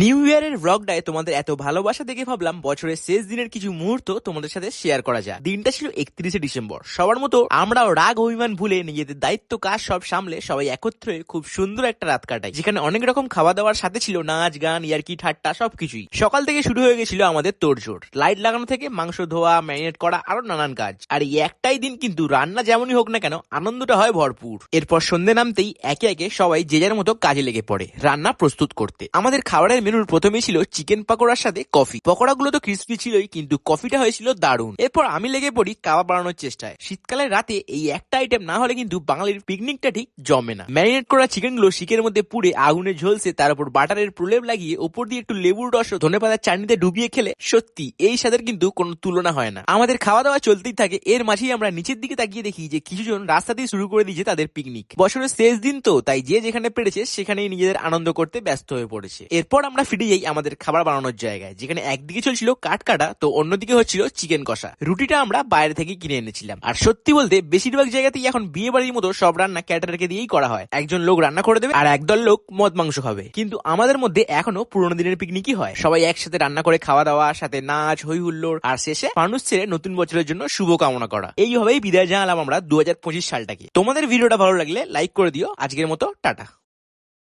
New ইয়ারের ব্লগটায় তোমাদের এত ভালোবাসা দেখে ভাবলাম বছরের শেষ দিনের কিছু মুহূর্ত তোমাদের সাথে শেয়ার করা যায় দিনটা ছিল একত্রিশে ডিসেম্বর। সবার মতো আমরাও রাগ অভিমান ভুলে নিজেদের দায়িত্ব, কাজ সব সামলে সবাই একত্রে খুব সুন্দর একটা রাত কাটাই, যেখানে অনেক রকম খাওয়া দাওয়ার সাথে ছিল নাচ, গান, ইয়ারকি, ঠাট্টা, সবকিছুই। সকাল থেকে শুরু হয়ে গেছিল আমাদের তোড়জোড়। লাইট লাগানো থেকে মাংস ধোয়া ম্যারিনেট করা, আরও নানান কাজ। আর এই একটাই দিন কিন্তু রান্না যেমনই হোক না কেন, আনন্দটা হয় ভরপুর। এরপর সন্ধে নামতেই একে একে সবাই যে যার মতো কাজে লেগে পড়ে, রান্না প্রস্তুত করতে। আমাদের খাবারের মেনুর প্রথমে ছিল চিকেন পকোড়ার সাথে কফি। পকোড়াগুলো তো ক্রিস্পি ছিলই, কিন্তু কফিটা হয়েছিল দারুণ। এরপর আমি লেগে পড়ি কাবাব বানানোর চেষ্টায়। শীতকালের রাতে এই একটা আইটেম না হলে কিন্তু বাঙালির পিকনিকটা ঠিক জমে না। ম্যারিনেট করা চিকেনগুলো শিকের মধ্যে পুড়ে আগুনে ঝলসে তার উপর বাটারের প্রলেপ লাগিয়ে ওপর দিয়ে একটু লেবুর রস ধনে পাতার চাটনিতে ডুবিয়ে খেলে সত্যি এই স্বাদের কিন্তু কোনো তুলনা হয় না। আমাদের খাওয়া দাওয়া চলতেই থাকে, এর মাঝেই আমরা নিচের দিকে তাকিয়ে দেখি যে কিছুজন রাস্তা দিয়ে শুরু করে দিয়েছে তাদের পিকনিক বছরের শেষ দিন তো, তাই যে যেখানে পেরেছে সেখানেই নিজেদের আনন্দ করতে ব্যস্ত হয়ে পড়েছে। এরপর আমরা ফিরে যাই আমাদের খাবার বানানোর জায়গায়। যেখানে একদিকে চলছিল কাঠ কাটা তো অন্যদিকে হচ্ছিল চিকেন কষা। রুটিটা আমরা বাইরে থেকে কিনে এনেছিলাম। আর সত্যি বলতে, বেশিরভাগ জায়গাতেই এখন বিয়ে বাড়ির মতো সব রান্না ক্যাটারকে দিয়েই করা হয়। একজন লোক রান্না করে দেবে আর একদল লোক মদ মাংস খাবে। কিন্তু আমাদের মধ্যে এখনও পুরোনো দিনের পিকনিকই হয়। সবাই একসাথে রান্না করে খাওয়া দাওয়া সাথে নাচ হই হুল্লোড় আর শেষে মানুষ ছেড়ে নতুন বছরের জন্য শুভ কামনা করা। এইভাবেই বিদায় জানালাম আমরা দু হাজার পঁচিশ সালটাকে। তোমাদের ভিডিওটা ভালো লাগলে লাইক করে দিও। আজকের মতো, টাটা।